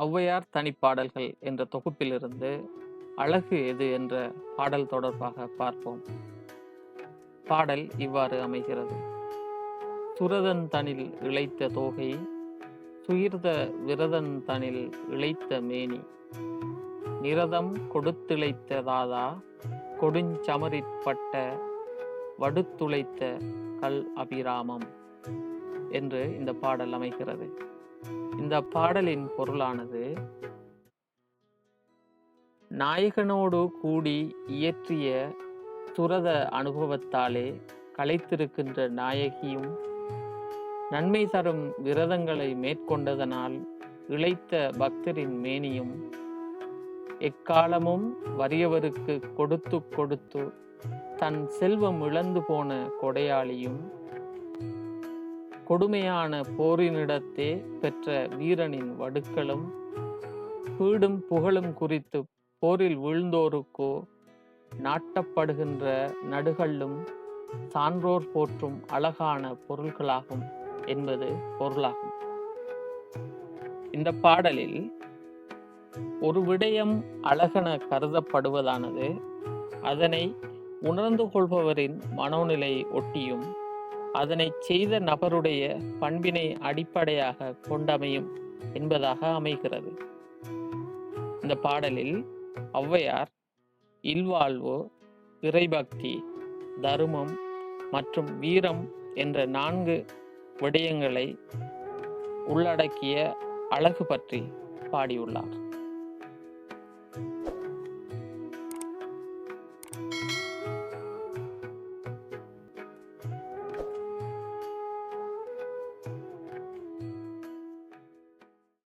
ஔவையார் தனிப்பாடல்கள் என்ற தொகுப்பிலிருந்து அழகு எது என்ற பாடல் தொடர்பாக பார்ப்போம். பாடல் இவ்வாறு அமைகிறது. சுரதன் தனில் இழைத்த தோகை சுயிர்த விரதன் தனில் இழைத்த மேனி. நிரதம் கொடுத்திழைத்ததாதா கொடுஞ்சமரிற்பட்ட வடுத்துளைத்த கல் அபிராமம் என்று இந்த பாடல் அமைகிறது. இந்த பாடலின் பொருளானது நாயகனோடு கூடி இயற்றிய துரத அனுபவத்தாலே களைத்திருக்கின்ற நாயகியும் நன்மை தரும் விரதங்களை மேற்கொண்டதனால் இழைத்த பக்தரின் மேனியும் எக்காலமும் வறியவருக்கு கொடுத்து கொடுத்து தன் செல்வம் இழந்து போன கொடையாளியும் கொடுமையான போரினிடத்தே பெற்ற வீரனின் வடுக்களும் பீடும் புகழும் குறித்து போரில் வீழ்ந்தோருக்கோ நாட்டப்படுகின்ற நடுகளும் சான்றோர் போற்றும் அழகான பொருள்களாகும் என்பது பொருளாகும். இந்த பாடலில் ஒரு விடயம் அழகென கருதப்படுவதானது அதனை உணர்ந்து கொள்பவரின் மனோநிலை ஒட்டியும் அதனை செய்த நபருடைய பண்பினை அடிப்படையாக கொண்டமையும் என்பதாக அமைகிறது. இந்த பாடலில் ஔவையார் இல்வாழ்வு இறைபக்தி தருமம் மற்றும் வீரம் என்ற நான்கு விடயங்களை உள்ளடக்கிய அழகு பற்றி பாடியுள்ளார்.